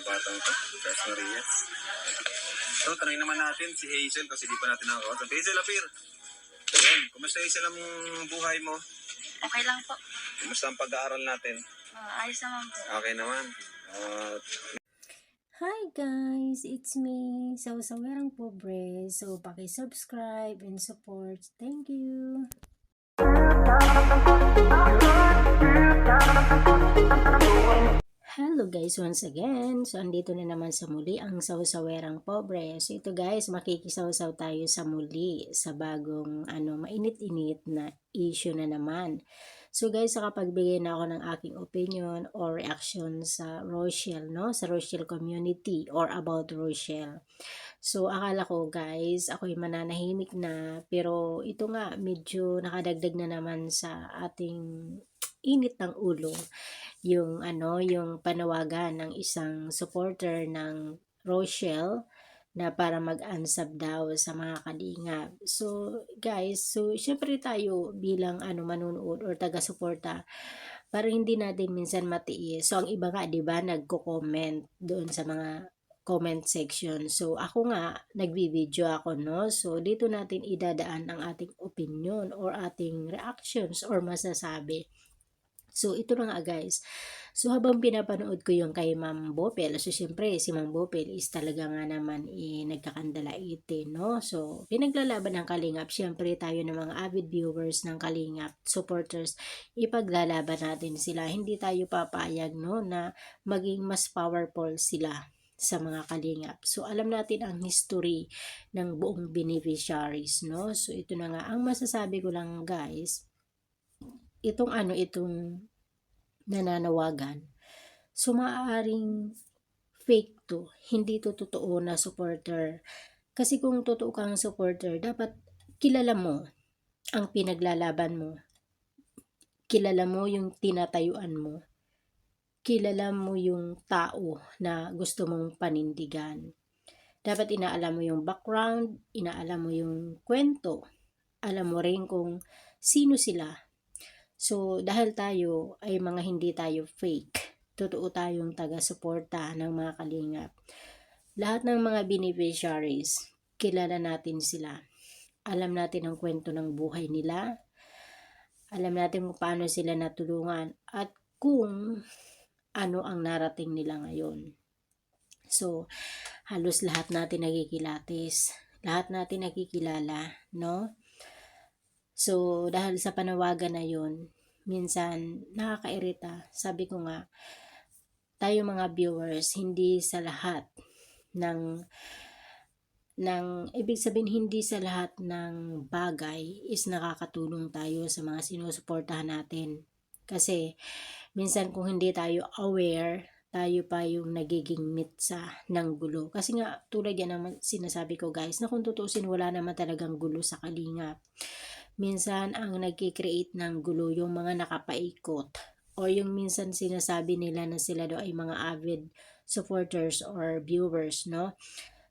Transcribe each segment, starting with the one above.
mga batang to. Tres Marias. So, tanongin naman natin si Hazel kasi di pa natin nakakausap. Hazel, appear. Ayan, kumusta Hazel ang buhay mo? Okay lang po. Kumusta ang pag-aaral natin? Ah, ayos naman po. Okay naman. Uh, Hi guys, it's me, Sausawerang Pobre. So, paki-subscribe and support. Thank you. Hello guys, once again. So, andito na naman sa muli ang Sausawerang Pobre. So, ito guys, makikisawsaw tayo sa muli sa bagong ano, mainit-init na issue na naman. So guys, nakapagbigay na ako ng aking opinion or reaction sa Rochelle, no? Sa Rochelle community or about Rochelle. So akala ko guys, ako'y mananahimik na pero ito nga medyo nakadagdag na naman sa ating init ng ulo yung ano, yung panawagan ng isang supporter ng Rochelle na para mag-ansab daw sa mga kalingap. So, guys, so syempre tayo bilang ano manunood or taga-suporta, para hindi natin minsan matiis. So, ang iba nga, di ba, nagko-comment doon sa mga comment section. So, ako nga, nagbi-video ako, no? So, dito natin idadaan ang ating opinion or ating reactions or masasabi. So, ito na nga guys. So, habang pinapanood ko yung kay Ma'am Bopel, so syempre, si Ma'am Bopel is talaga nga naman eh, nagkakandala ite, no? So, pinaglalaban ng Kalingap. Syempre, tayo ng mga avid viewers ng Kalingap, supporters, ipaglalaban natin sila. Hindi tayo papayag, no, na maging mas powerful sila sa mga kalingap. So, alam natin ang history ng buong beneficiaries, no? So, ito na nga. Ang masasabi ko lang, guys, itong ano, itong nananawagan. So, maaaring fake to. Hindi to totoo na supporter. Kasi kung totoo kang supporter, dapat kilala mo ang pinaglalaban mo. Kilala mo yung tinatayuan mo. Kilala mo yung tao na gusto mong panindigan. Dapat inaalam mo yung background, inaalam mo yung kwento. Alam mo rin kung sino sila, So, dahil tayo ay mga hindi tayo fake, totoo tayong taga-suporta ng mga kalingap. Lahat ng mga beneficiaries, kilala natin sila. Alam natin ang kwento ng buhay nila. Alam natin kung paano sila natulungan at kung ano ang narating nila ngayon. So, halos lahat natin nagikilatis. Lahat natin nakikilala, no? So, dahil sa panawagan na yun, minsan nakakairita. Sabi ko nga, tayo mga viewers, hindi sa lahat ng ng ibig sabihin hindi sa lahat ng bagay is nakakatulong tayo sa mga sinusuportahan natin. Kasi minsan kung hindi tayo aware, tayo pa yung nagiging mitsa ng gulo. Kasi nga tulad yan naman sinasabi ko guys, na kung tutusin wala naman talagang gulo sa kalingap minsan ang nagki-create ng gulo yung mga nakapaikot o yung minsan sinasabi nila na sila do ay mga avid supporters or viewers, no?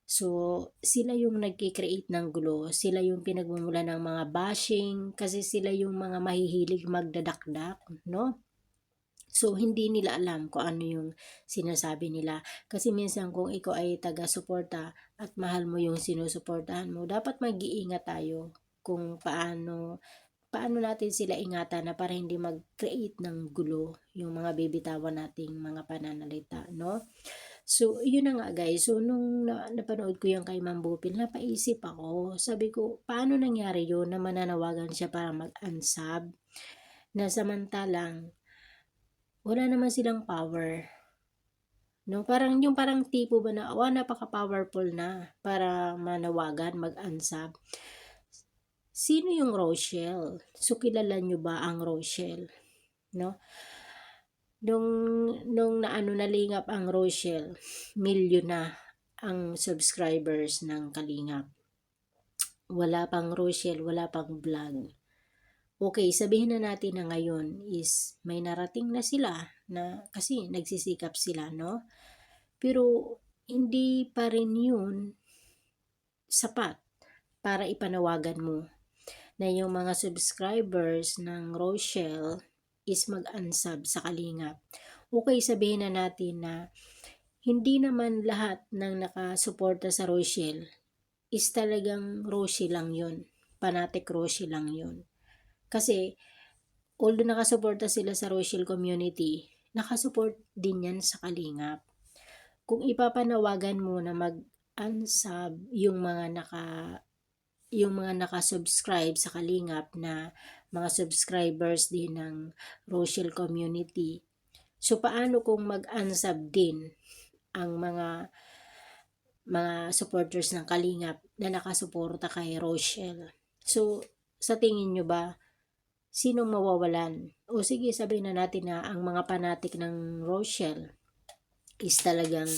So, sila yung nagki-create ng gulo, sila yung pinagmumula ng mga bashing, kasi sila yung mga mahihilig magdadakdak, no? So, hindi nila alam kung ano yung sinasabi nila. Kasi minsan kung ikaw ay taga-suporta at mahal mo yung sinusuportahan mo, dapat mag-iingat tayo kung paano paano natin sila ingatan na para hindi mag-create ng gulo yung mga bibitawan nating mga pananalita, no? So, yun na nga guys. So, nung na, napanood ko yung kay Ma'am Bupil, napaisip ako. Sabi ko, paano nangyari yun na mananawagan siya para mag-unsub? Na samantalang, wala naman silang power. No, parang yung parang tipo ba na, oh, napaka-powerful na para manawagan, mag-unsub. Sino yung Rochelle? So, kilala nyo ba ang Rochelle? No? Nung, nung naano nalingap ang Rochelle, milyon na ang subscribers ng Kalingap. Wala pang Rochelle, wala pang vlog. Okay, sabihin na natin na ngayon is may narating na sila na kasi nagsisikap sila, no? Pero hindi pa rin yun sapat para ipanawagan mo na yung mga subscribers ng Rochelle is mag-unsub sa Kalingap. Okay, sabihin na natin na hindi naman lahat ng nakasuporta sa Rochelle is talagang Rochelle lang yun. Panatic Rochelle lang yun. Kasi, although nakasuporta sila sa Rochelle community, nakasupport din yan sa Kalingap. Kung ipapanawagan mo na mag-unsub yung mga naka yung mga nakasubscribe sa Kalingap na mga subscribers din ng Rochelle community. So paano kung mag-unsub din ang mga mga supporters ng Kalingap na nakasuporta kay Rochelle? So sa tingin nyo ba sinong mawawalan? O sige, sabihin na natin na ang mga panatik ng Rochelle is talagang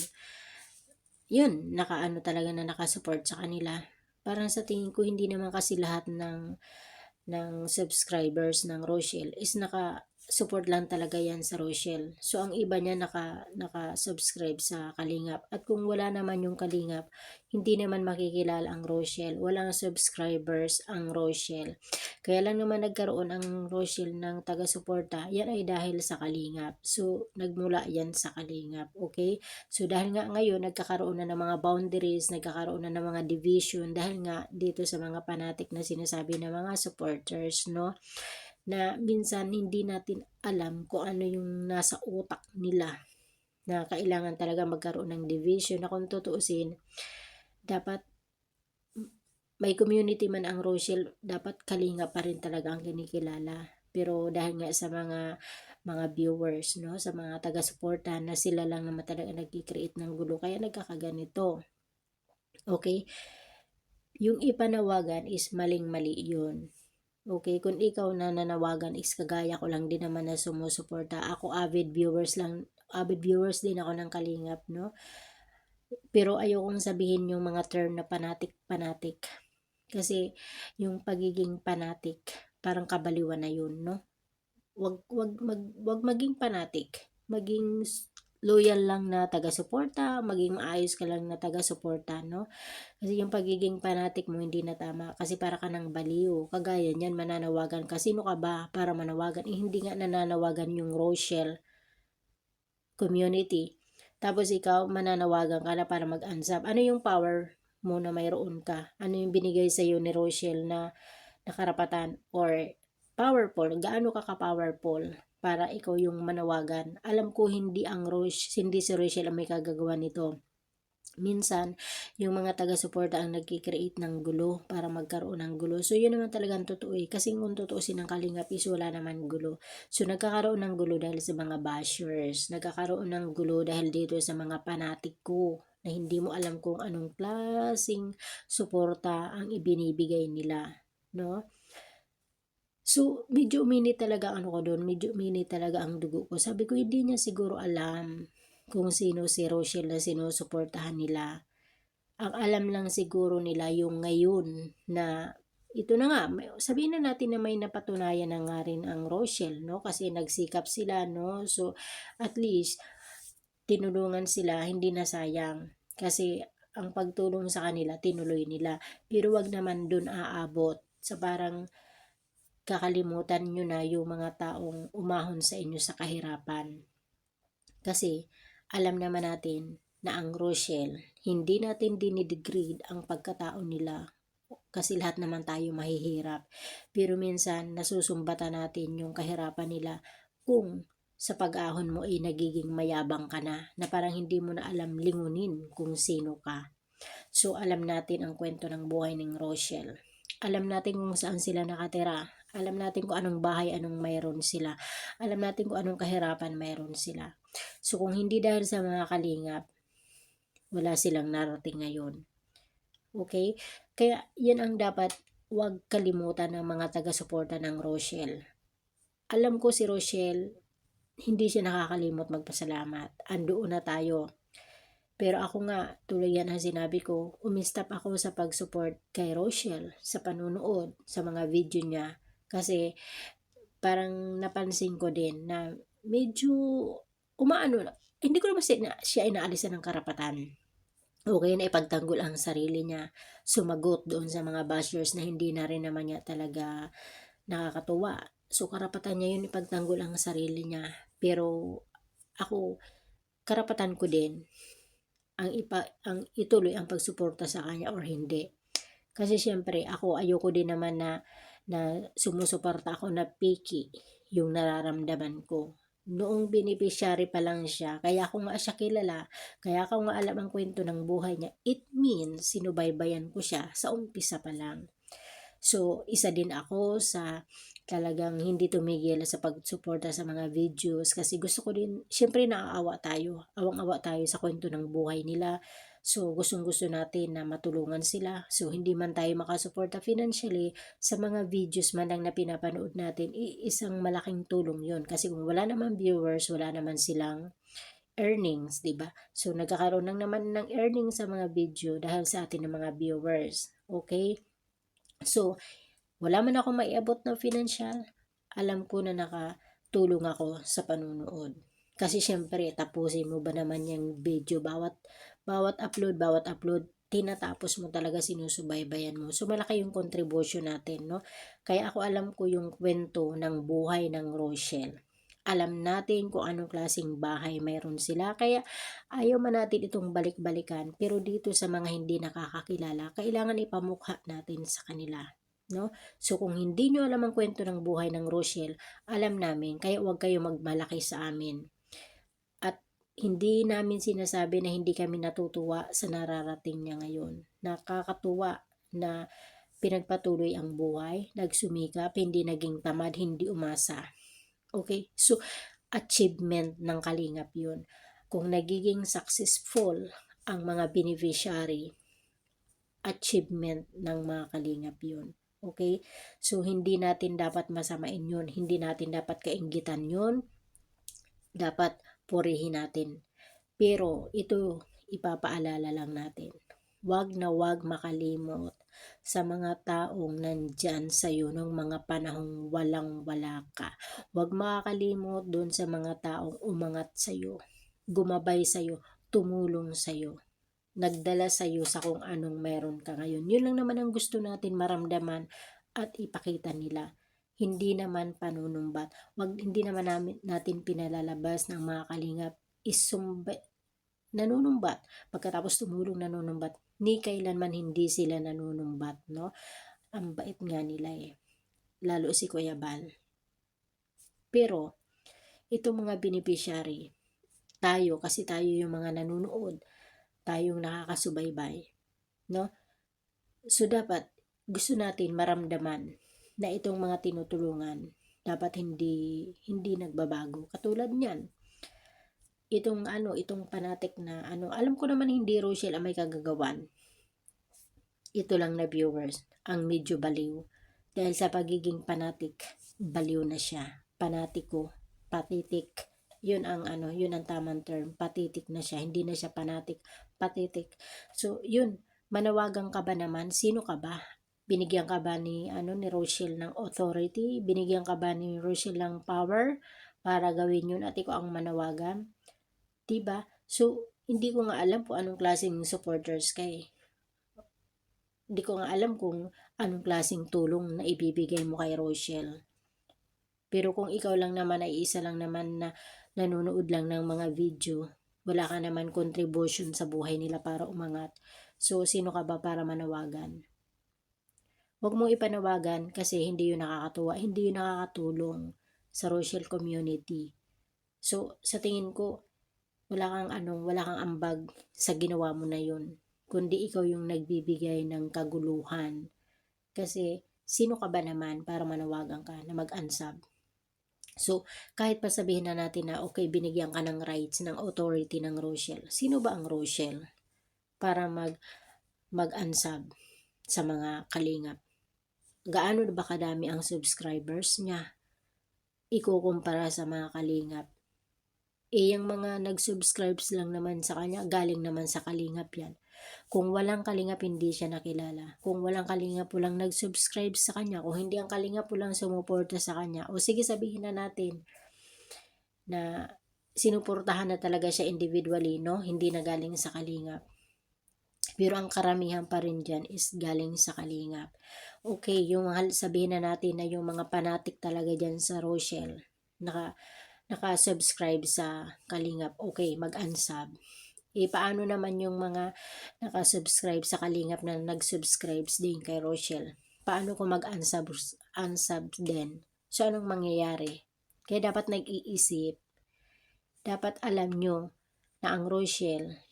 yun, nakaano talaga na nakasupport sa kanila. Parang sa tingin ko hindi naman kasi lahat ng ng subscribers ng Rochelle is naka support lang talaga yan sa Rochelle. So ang iba niya naka naka-subscribe sa Kalingap. At kung wala naman yung Kalingap, hindi naman makikilala ang Rochelle. Walang subscribers ang Rochelle. Kaya lang naman nagkaroon ang Rochelle ng taga-suporta. Yan ay dahil sa Kalingap. So nagmula yan sa Kalingap. Okay? So dahil nga ngayon nagkakaroon na ng mga boundaries, nagkakaroon na ng mga division dahil nga dito sa mga fanatic na sinasabi ng mga supporters, no? Na minsan hindi natin alam kung ano yung nasa utak nila na kailangan talaga magkaroon ng division. Na kung tutuusin dapat may community man ang Rochelle dapat kalinga pa rin talaga ang kinikilala. Pero dahil nga sa mga mga viewers no sa mga taga-suporta na sila lang naman talaga nagki-create ng gulo kaya nagkakaganito. Okay? Yung ipanawagan is maling-mali yun Okay, kung ikaw na nanawagan is kagaya ko lang din naman na sumusuporta. Ako avid viewers lang, avid viewers din ako ng Kalingap, no? Pero ayokong sabihin yung mga term na panatic-panatic. Kasi yung pagiging panatic, parang kabaliwan na yun, no? Wag, wag, mag, wag maging panatic. Maging loyal lang na taga-suporta, maging maayos ka lang na taga-suporta, no? Kasi yung pagiging fanatic mo hindi na tama kasi para ka nang baliw. Kagaya niyan, mananawagan ka. Sino ka ba para manawagan? Eh, hindi nga nananawagan yung Rochelle community. Tapos ikaw, mananawagan ka na para mag-unsub. Ano yung power mo na mayroon ka? Ano yung binigay sa iyo ni Rochelle na nakarapatan or powerful? Gaano ka ka-powerful? Para ikaw yung manawagan. Alam ko hindi ang Roche, hindi si Rochelle ang may kagagawa nito. Minsan, yung mga taga-suporta ang nagkikreate ng gulo para magkaroon ng gulo. So, yun naman talagang totoo eh. Kasi kung tutuusin ng kalingap is wala naman gulo. So, nagkakaroon ng gulo dahil sa mga bashers. Nagkakaroon ng gulo dahil dito sa mga panatik ko na hindi mo alam kung anong klaseng suporta ang ibinibigay nila. No? So, medyo uminit talaga ano ko doon, medyo uminit talaga ang dugo ko. Sabi ko, hindi niya siguro alam kung sino si Rochelle na sinusuportahan nila. Ang alam lang siguro nila yung ngayon na ito na nga, sabihin na natin na may napatunayan na nga rin ang Rochelle, no? Kasi nagsikap sila, no? So, at least, tinulungan sila, hindi na sayang. Kasi, ang pagtulong sa kanila, tinuloy nila. Pero wag naman dun aabot sa parang kakalimutan nyo na yung mga taong umahon sa inyo sa kahirapan. Kasi alam naman natin na ang Rochelle, hindi natin dinidegrade ang pagkatao nila kasi lahat naman tayo mahihirap. Pero minsan nasusumbatan natin yung kahirapan nila kung sa pag-ahon mo ay nagiging mayabang ka na na parang hindi mo na alam lingunin kung sino ka. So alam natin ang kwento ng buhay ng Rochelle. Alam natin kung saan sila nakatira alam natin kung anong bahay, anong mayroon sila. Alam natin kung anong kahirapan mayroon sila. So kung hindi dahil sa mga kalingap, wala silang narating ngayon. Okay? Kaya yan ang dapat wag kalimutan ng mga taga-suporta ng Rochelle. Alam ko si Rochelle, hindi siya nakakalimot magpasalamat. Andoon na tayo. Pero ako nga, tuloy yan ang sinabi ko, umistap ako sa pag-support kay Rochelle sa panunood, sa mga video niya, kasi parang napansin ko din na medyo umaano na. Hindi ko naman siya, siya inaalisan ng karapatan. Okay na ipagtanggol ang sarili niya. Sumagot doon sa mga bashers na hindi na rin naman niya talaga nakakatuwa. So karapatan niya yun ipagtanggol ang sarili niya. Pero ako, karapatan ko din ang ipa ang ituloy ang pagsuporta sa kanya or hindi. Kasi syempre ako ayoko din naman na na sumusuporta ako na picky yung nararamdaman ko. Noong beneficiary pa lang siya, kaya ako nga siya kilala, kaya ako nga alam ang kwento ng buhay niya, it means sinubaybayan ko siya sa umpisa pa lang. So, isa din ako sa talagang hindi tumigil sa pagsuporta sa mga videos kasi gusto ko din, syempre naaawa tayo, awang-awa tayo sa kwento ng buhay nila. So, gustong-gusto natin na matulungan sila. So, hindi man tayo makasuporta financially sa mga videos man lang na pinapanood natin, isang malaking tulong yon Kasi kung wala naman viewers, wala naman silang earnings, di ba? So, nagkakaroon lang naman ng earnings sa mga video dahil sa atin ng mga viewers. Okay? So, wala man ako maiabot ng financial, alam ko na nakatulong ako sa panunood. Kasi syempre, tapusin mo ba naman yung video, bawat, bawat upload, bawat upload, tinatapos mo talaga sinusubaybayan mo. So, malaki yung contribution natin, no? Kaya ako alam ko yung kwento ng buhay ng Rochelle. Alam natin kung anong klaseng bahay mayroon sila. Kaya ayaw man natin itong balik-balikan. Pero dito sa mga hindi nakakakilala, kailangan ipamukha natin sa kanila. No? So kung hindi nyo alam ang kwento ng buhay ng Rochelle, alam namin, kaya huwag kayo magmalaki sa amin. Hindi namin sinasabi na hindi kami natutuwa sa nararating niya ngayon. Nakakatuwa na pinagpatuloy ang buhay, nagsumikap, hindi naging tamad, hindi umasa. Okay? So, achievement ng kalingap yun. Kung nagiging successful ang mga beneficiary, achievement ng mga kalingap yun. Okay? So, hindi natin dapat masamain yun. Hindi natin dapat kainggitan yun. Dapat purihin natin. Pero, ito, ipapaalala lang natin. Huwag na huwag makalimot sa mga taong nandyan sa iyo ng mga panahong walang wala ka. Huwag makakalimot doon sa mga taong umangat sa iyo, gumabay sa iyo, tumulong sa iyo nagdala sa iyo sa kung anong meron ka ngayon. Yun lang naman ang gusto natin maramdaman at ipakita nila. Hindi naman panunumbat. Wag, hindi naman namin, natin pinalalabas ng mga kalingap isumba, nanunumbat. Pagkatapos tumulong nanunumbat, ni kailanman hindi sila nanunumbat, no? Ang bait nga nila eh. Lalo si Kuya Bal. Pero, itong mga beneficiary, tayo, kasi tayo yung mga nanunood, tayong nakakasubaybay. No? So dapat gusto natin maramdaman na itong mga tinutulungan dapat hindi hindi nagbabago. Katulad niyan. Itong ano, itong panatik na ano, alam ko naman hindi Rochelle ang may kagagawan. Ito lang na viewers ang medyo baliw. Dahil sa pagiging panatik, baliw na siya. Panatiko, patitik, yun ang ano, yun ang tamang term. Patitik na siya, hindi na siya panatik, patitik. So, yun, manawagan ka ba naman? Sino ka ba? Binigyan ka ba ni ano ni Rochelle ng authority? Binigyan ka ba ni Rochelle ng power para gawin yun at ikaw ang manawagan? 'Di ba? So, hindi ko nga alam kung anong klaseng supporters kay. Hindi ko nga alam kung anong klaseng tulong na ibibigay mo kay Rochelle. Pero kung ikaw lang naman ay isa lang naman na nanonood lang ng mga video, wala ka naman contribution sa buhay nila para umangat. So, sino ka ba para manawagan? Huwag mong ipanawagan kasi hindi yun nakakatuwa, hindi yun nakakatulong sa Rochelle community. So, sa tingin ko, wala kang ano, wala kang ambag sa ginawa mo na yun. Kundi ikaw yung nagbibigay ng kaguluhan. Kasi, sino ka ba naman para manawagan ka na mag-ansab? So, kahit pa sabihin na natin na okay, binigyan ka ng rights ng authority ng Rochelle. Sino ba ang Rochelle? Para mag mag-ansab sa mga kalingap. Gaano ba kadami ang subscribers niya? Ikukumpara sa mga kalingap. Eh, yung mga nag-subscribes lang naman sa kanya, galing naman sa kalingap yan. Kung walang kalingap, hindi siya nakilala. Kung walang kalingap, walang nag-subscribe sa kanya. Kung hindi ang kalingap, walang sumuporta sa kanya. O sige, sabihin na natin na sinuportahan na talaga siya individually, no? Hindi na galing sa kalingap. Pero ang karamihan pa rin dyan is galing sa kalingap. Okay, yung sabihin na natin na yung mga panatik talaga dyan sa Rochelle, naka, nakasubscribe sa Kalingap, okay, mag-unsub. E, paano naman yung mga nakasubscribe sa Kalingap na nag-subscribe din kay Rochelle? Paano kung mag-unsub unsub din? So, anong mangyayari? Kaya dapat nag-iisip, dapat alam nyo na ang Rochelle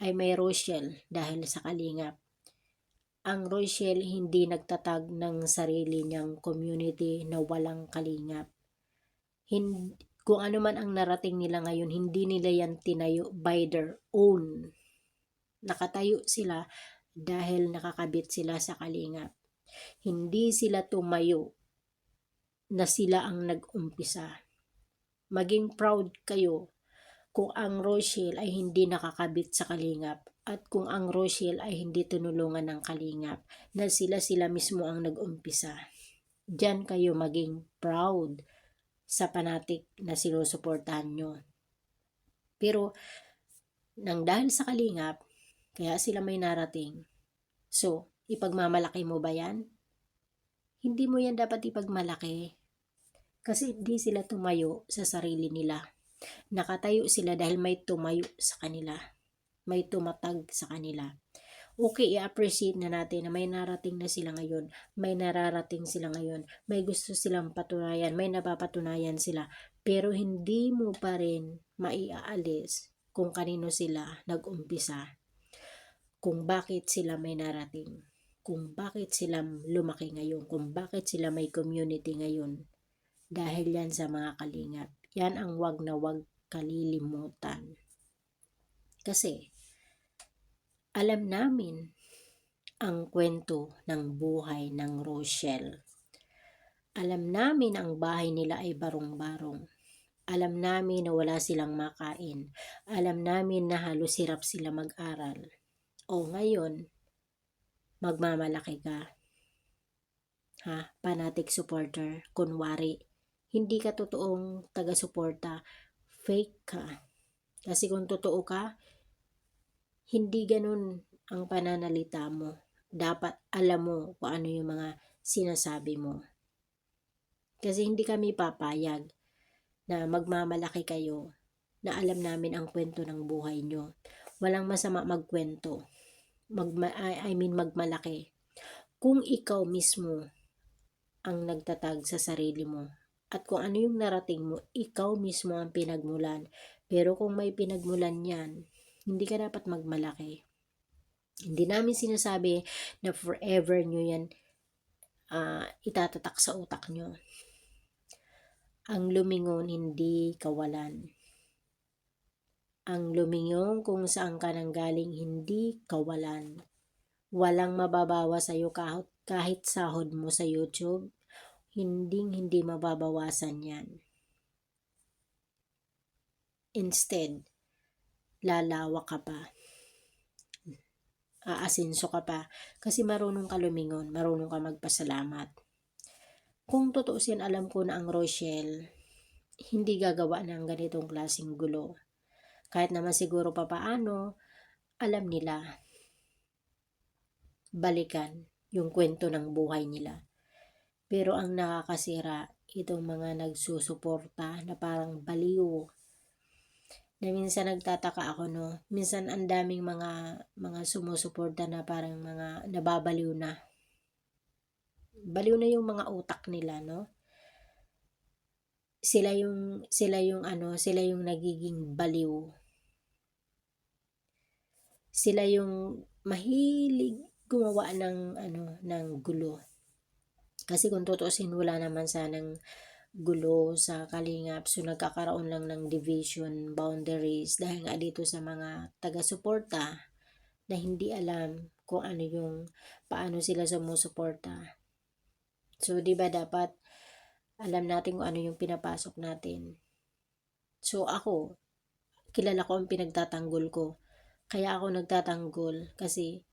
ay may Rochelle dahil sa Kalingap. Ang Rochelle hindi nagtatag ng sarili niyang community na walang Kalingap. Hin- kung ano man ang narating nila ngayon, hindi nila yan tinayo by their own. Nakatayo sila dahil nakakabit sila sa Kalingap. Hindi sila tumayo na sila ang nag-umpisa. Maging proud kayo kung ang Rochelle ay hindi nakakabit sa Kalingap at kung ang Rochelle ay hindi tinulungan ng Kalingap na sila sila mismo ang nag-umpisa. Diyan kayo maging proud sa panatik na sinusuportahan nyo. Pero, nang dahil sa Kalingap, kaya sila may narating. So, ipagmamalaki mo ba yan? Hindi mo yan dapat ipagmalaki. Kasi hindi sila tumayo sa sarili nila. Nakatayo sila dahil may tumayo sa kanila. May tumatag sa kanila. Okay, i-appreciate na natin na may narating na sila ngayon. May nararating sila ngayon. May gusto silang patunayan. May napapatunayan sila. Pero hindi mo pa rin maiaalis kung kanino sila nag-umpisa. Kung bakit sila may narating. Kung bakit sila lumaki ngayon. Kung bakit sila may community ngayon. Dahil yan sa mga kalingap. Yan ang wag na wag kalilimutan. Kasi, alam namin ang kwento ng buhay ng Rochelle. Alam namin ang bahay nila ay barong-barong. Alam namin na wala silang makain. Alam namin na halos hirap sila mag-aral. O ngayon, magmamalaki ka. Ha? Panatic supporter. Kunwari, hindi ka totoong taga-suporta. Fake ka. Kasi kung totoo ka, hindi ganun ang pananalita mo. Dapat alam mo kung ano yung mga sinasabi mo. Kasi hindi kami papayag na magmamalaki kayo na alam namin ang kwento ng buhay nyo. Walang masama magkwento. Magma, I I mean magmalaki. Kung ikaw mismo ang nagtatag sa sarili mo at kung ano yung narating mo, ikaw mismo ang pinagmulan. Pero kung may pinagmulan yan, hindi ka dapat magmalaki. Hindi namin sinasabi na forever nyo yan uh, itatatak sa utak nyo. Ang lumingon hindi kawalan. Ang lumingon kung saan ka nang galing hindi kawalan. Walang mababawa sa iyo kahit, kahit sahod mo sa YouTube. Hindi hindi mababawasan yan. Instead, lalawa ka pa. Aasinso ka pa. Kasi marunong ka lumingon, marunong ka magpasalamat. Kung tutuusin, alam ko na ang Rochelle, hindi gagawa ng ganitong klaseng gulo. Kahit naman siguro pa paano, alam nila balikan yung kwento ng buhay nila. Pero ang nakakasira, itong mga nagsusuporta na parang baliw na minsan nagtataka ako no? Minsan ang daming mga mga sumusuporta na parang mga nababaliw na. Baliw na yung mga utak nila no? Sila yung sila yung ano sila yung nagiging baliw. Sila yung mahilig gumawa ng ano ng gulo. Kasi kung tutuusin wala naman sanang gulo sa kalingap. So, nagkakaroon lang ng division boundaries dahil nga dito sa mga taga-suporta na hindi alam kung ano yung paano sila sumusuporta. So, di ba dapat alam natin kung ano yung pinapasok natin. So, ako, kilala ko ang pinagtatanggol ko. Kaya ako nagtatanggol kasi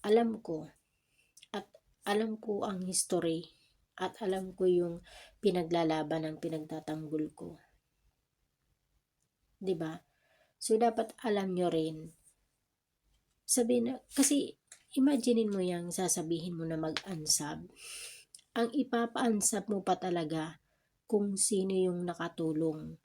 alam ko at alam ko ang history at alam ko yung pinaglalaban ng pinagtatanggol ko. 'Di ba? So dapat alam nyo rin. Sabi na kasi imaginein mo yang sasabihin mo na mag-unsub. Ang ipapa-unsub mo pa talaga kung sino yung nakatulong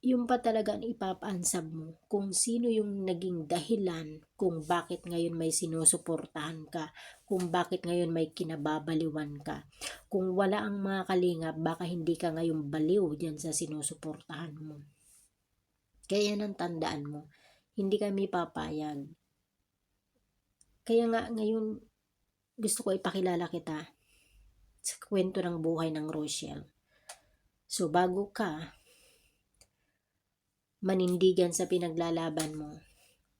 yung pa talaga ang ipapaansab mo kung sino yung naging dahilan kung bakit ngayon may sinusuportahan ka, kung bakit ngayon may kinababaliwan ka. Kung wala ang mga kalingap, baka hindi ka ngayon baliw dyan sa sinusuportahan mo. Kaya yan ang tandaan mo. Hindi kami papayag. Kaya nga ngayon, gusto ko ipakilala kita sa kwento ng buhay ng Rochelle. So bago ka manindigan sa pinaglalaban mo,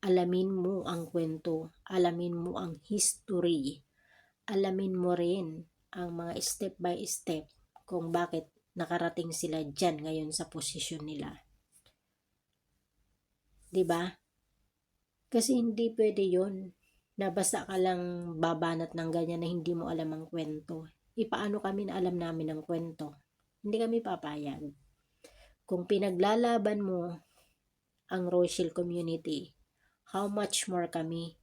alamin mo ang kwento, alamin mo ang history, alamin mo rin ang mga step by step kung bakit nakarating sila dyan ngayon sa posisyon nila. 'Di ba? Kasi hindi pwede yon na basta ka lang babanat ng ganyan na hindi mo alam ang kwento. Ipaano kami na alam namin ang kwento? Hindi kami papayag. Kung pinaglalaban mo ang Rochelle community, how much more kami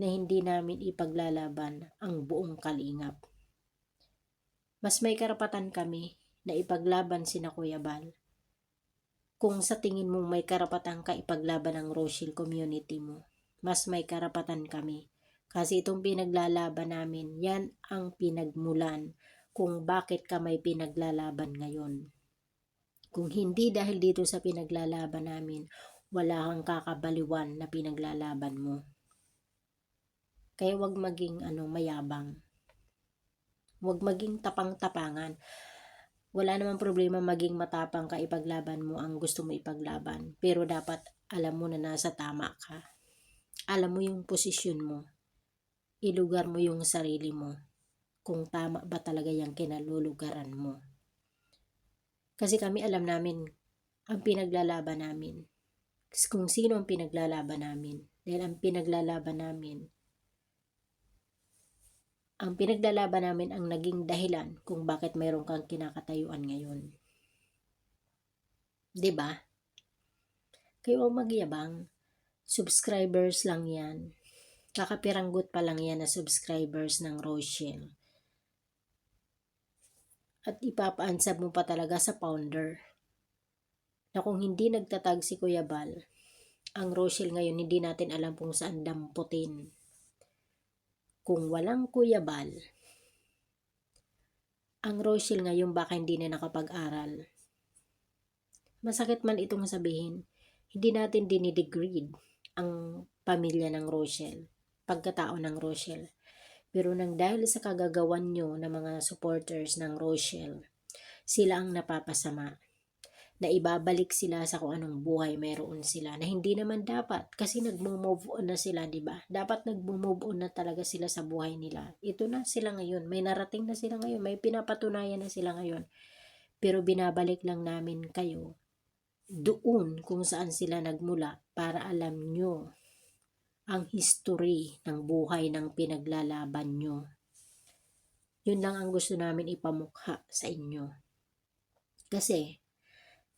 na hindi namin ipaglalaban ang buong kalingap. Mas may karapatan kami na ipaglaban si na Kuya Bal. Kung sa tingin mo may karapatan ka ipaglaban ang Rochelle community mo, mas may karapatan kami. Kasi itong pinaglalaban namin, yan ang pinagmulan kung bakit ka may pinaglalaban ngayon. Kung hindi dahil dito sa pinaglalaban namin, wala kang kakabaliwan na pinaglalaban mo. Kaya wag maging ano mayabang. Wag maging tapang-tapangan. Wala namang problema maging matapang ka ipaglaban mo ang gusto mo ipaglaban. Pero dapat alam mo na nasa tama ka. Alam mo yung posisyon mo. Ilugar mo yung sarili mo. Kung tama ba talaga yung kinalulugaran mo. Kasi kami alam namin ang pinaglalaban namin kung sino ang pinaglalaban namin. Dahil ang pinaglalaban namin, ang pinaglalaban namin ang naging dahilan kung bakit mayroon kang kinakatayuan ngayon. ba? Kayo ang magyabang. Subscribers lang yan. Kakapiranggot pa lang yan na subscribers ng Rochelle. At ipapaansab mo pa talaga sa founder na kung hindi nagtatag si Kuya Bal, ang Rochelle ngayon hindi natin alam kung saan damputin. Kung walang Kuya Bal, ang Rochelle ngayon baka hindi na nakapag-aral. Masakit man itong sabihin, hindi natin dinidegrade ang pamilya ng Rochelle, pagkatao ng Rochelle. Pero nang dahil sa kagagawan nyo ng mga supporters ng Rochelle, sila ang napapasama na ibabalik sila sa kung anong buhay meron sila na hindi naman dapat kasi nagmo-move on na sila, 'di ba? Dapat nagmo-move on na talaga sila sa buhay nila. Ito na sila ngayon, may narating na sila ngayon, may pinapatunayan na sila ngayon. Pero binabalik lang namin kayo doon kung saan sila nagmula para alam nyo ang history ng buhay ng pinaglalaban nyo. Yun lang ang gusto namin ipamukha sa inyo. Kasi,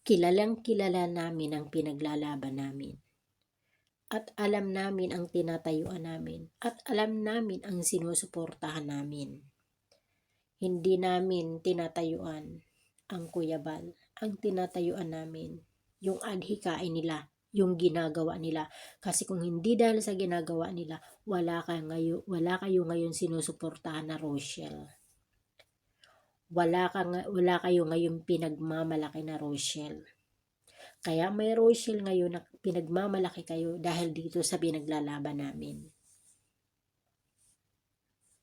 kilalang kilala namin ang pinaglalaban namin. At alam namin ang tinatayuan namin. At alam namin ang sinusuportahan namin. Hindi namin tinatayuan ang kuyabal. Ang tinatayuan namin, yung adhikain nila, yung ginagawa nila. Kasi kung hindi dahil sa ginagawa nila, wala, ka ngayon, wala kayo ngayon sinusuportahan na Rochelle wala, ka, wala kayo ngayon pinagmamalaki na Rochelle. Kaya may Rochelle ngayon na pinagmamalaki kayo dahil dito sa pinaglalaban namin.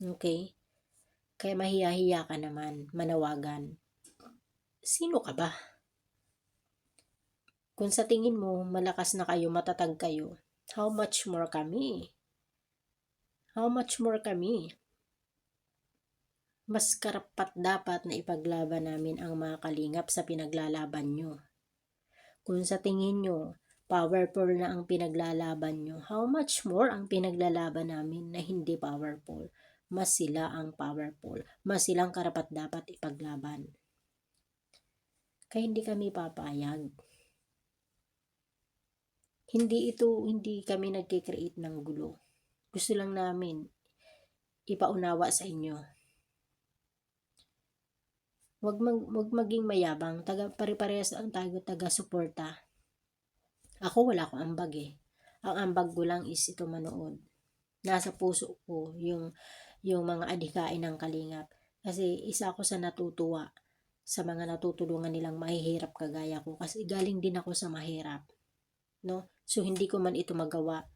Okay? Kaya mahiya-hiya ka naman, manawagan. Sino ka ba? Kung sa tingin mo malakas na kayo, matatag kayo, how much more kami? How much more kami? Mas karapat dapat na ipaglaban namin ang mga kalingap sa pinaglalaban nyo. Kung sa tingin nyo, powerful na ang pinaglalaban nyo, how much more ang pinaglalaban namin na hindi powerful? Mas sila ang powerful. Mas silang karapat dapat ipaglaban. Kaya hindi kami papayag. Hindi ito, hindi kami nagkikreate ng gulo. Gusto lang namin ipaunawa sa inyo Wag mag, wag maging mayabang, taga pare-parehas ang tago taga suporta. Ako wala akong ambag eh. Ang ambag ko lang is ito manood. Nasa puso ko yung yung mga adhikain ng kalingap. Kasi isa ako sa natutuwa sa mga natutulungan nilang mahihirap kagaya ko kasi galing din ako sa mahirap. No? So hindi ko man ito magawa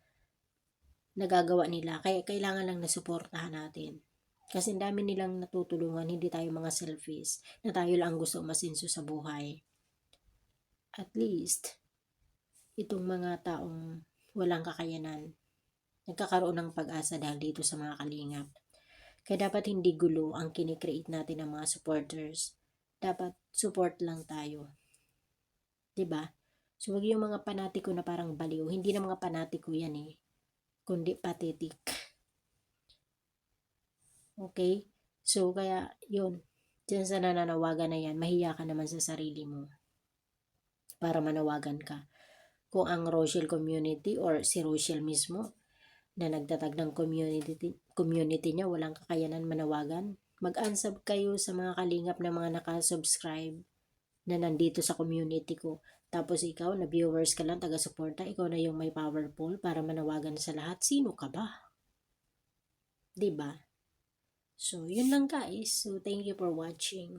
nagagawa nila kaya kailangan lang na suportahan natin. Kasi dami nilang natutulungan, hindi tayo mga selfish, na tayo lang gusto umasinso sa buhay. At least, itong mga taong walang kakayanan, nagkakaroon ng pag-asa dahil dito sa mga kalingap. Kaya dapat hindi gulo ang kinikreate natin ng mga supporters. Dapat support lang tayo. ba? So, wag yung mga panatiko na parang baliw. Hindi na mga panatiko yan eh. Kundi pathetic. Okay? So, kaya, yun. Diyan sa nananawagan na yan, mahiya ka naman sa sarili mo. Para manawagan ka. Kung ang Rochelle community or si Rochelle mismo, na nagtatag ng community, community niya, walang kakayanan manawagan, mag-unsub kayo sa mga kalingap na mga nakasubscribe na nandito sa community ko. Tapos ikaw, na viewers ka lang, taga-suporta, ikaw na yung may powerful para manawagan sa lahat. Sino ka ba? 'Di ba? So, yun lang guys. So, thank you for watching.